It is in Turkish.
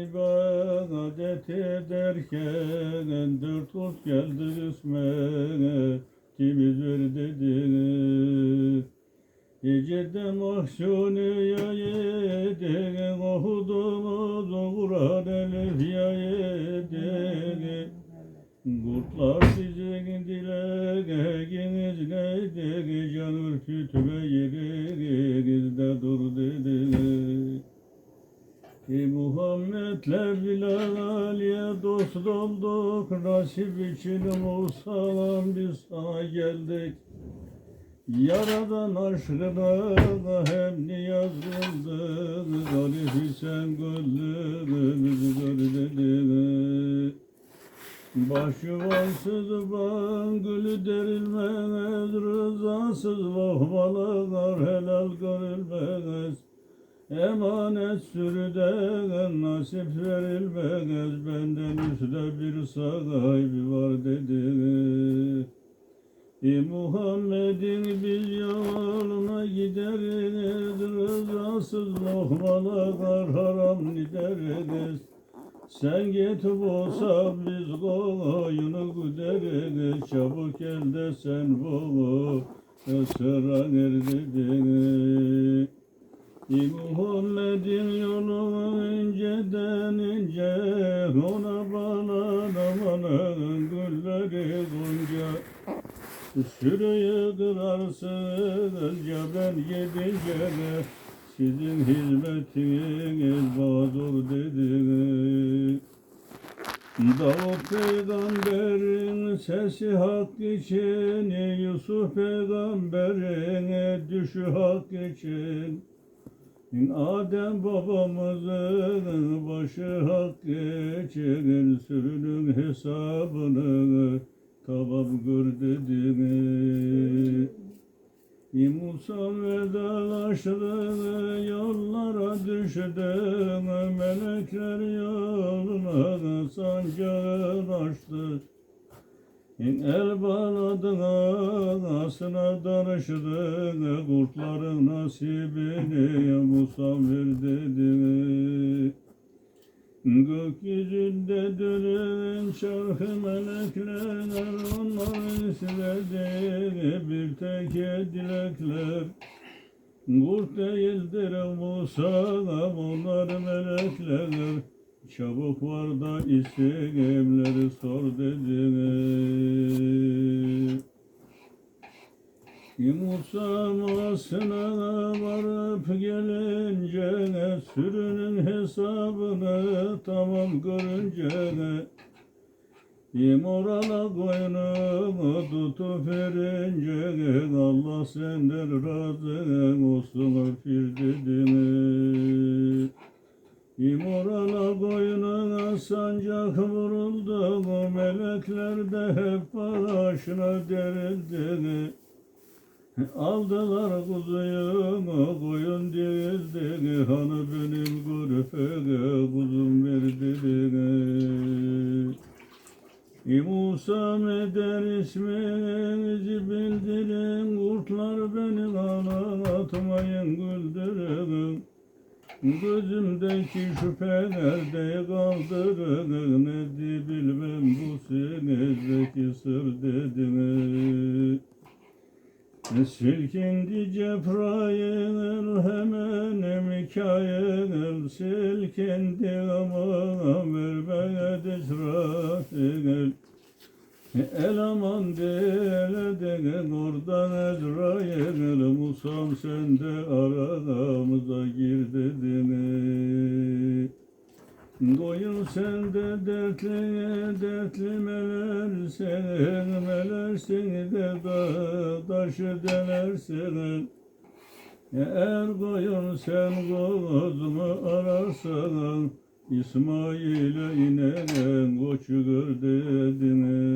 İbadet ederken dört kurt geldi üstüme Kimiz ver dedi Gecede mahşuniye yedik Okudumuz Kur'an elif ya yedik Kurtlar bizi dilek Geniz neydik Can ürkütme yedik de dur Muhammedler Bilal'e dost olduk Nasip için Musa'dan biz sana geldik. Yaradan aşkına hem niyaz kıldık Garibi sen gönlümüzü gönlünü Başıvansız ban gülü derilmez Rızasız lokmalar helal görülmez Emanet sürüden nasip verilmez Benden üstte bir sahibi var dedi. Ey Muhammed'in biz yoluna gideriz Rızasız lokmalar haram gideriz Sen getir olsan biz koyunu güderiz Çabuk gel de sen bu sıra nerededir Ey Muhammed'in yolu inceden ince Ona bağlanamanın gülleri gonca Sürüyü kırarsınız ya ben gidince de Sizin hizmetiniz mağdur dedi Davut peygamberin sesi hak için Yusuf peygamberin düşü hak için Adem babamızın başı hak geçer Sürünün hesabını tamam gör dedi İ Musa vedalaştı yollara düştü Melekler yoluna sancağın açtı. El bağladı asına danıştı Kurtların nasibini Musa ver dedi Gökyüzünde dönen çarkı melekler Onların istedi bir tek dilekler Kurt değildir Musa onlar melekler. Çabuk var da istemleri sor dedi Musa Masına varıp gelince Sürünün hesabını tamam görünce İmorala koynumu tutup verince Allah senden razı olsun fir dedimi İmorala koyununa sancak vuruldu Melekler de hep başına derildi Aldılar kuzuyumu koyun değildi Hanı benim gürfege kuzum verdi Musa meder isminizi bildirin Kurtlar beni anlatmayın güldürün. Gözümdeki şüpheler de kaldırın Ne bilmem bu senizdeki sır dediniz Silkindi Cebrail hemen Mikail Silkindi aman vermedi İsrail El. Aman dele dele oradan Ezrail Musam sen de aramıza gir dedini Koyun sende dertli dertli melersin Melersin de da, taşı delersin Eğer koyun sen kozumu ararsan İsmail'e inen koçu gör dedini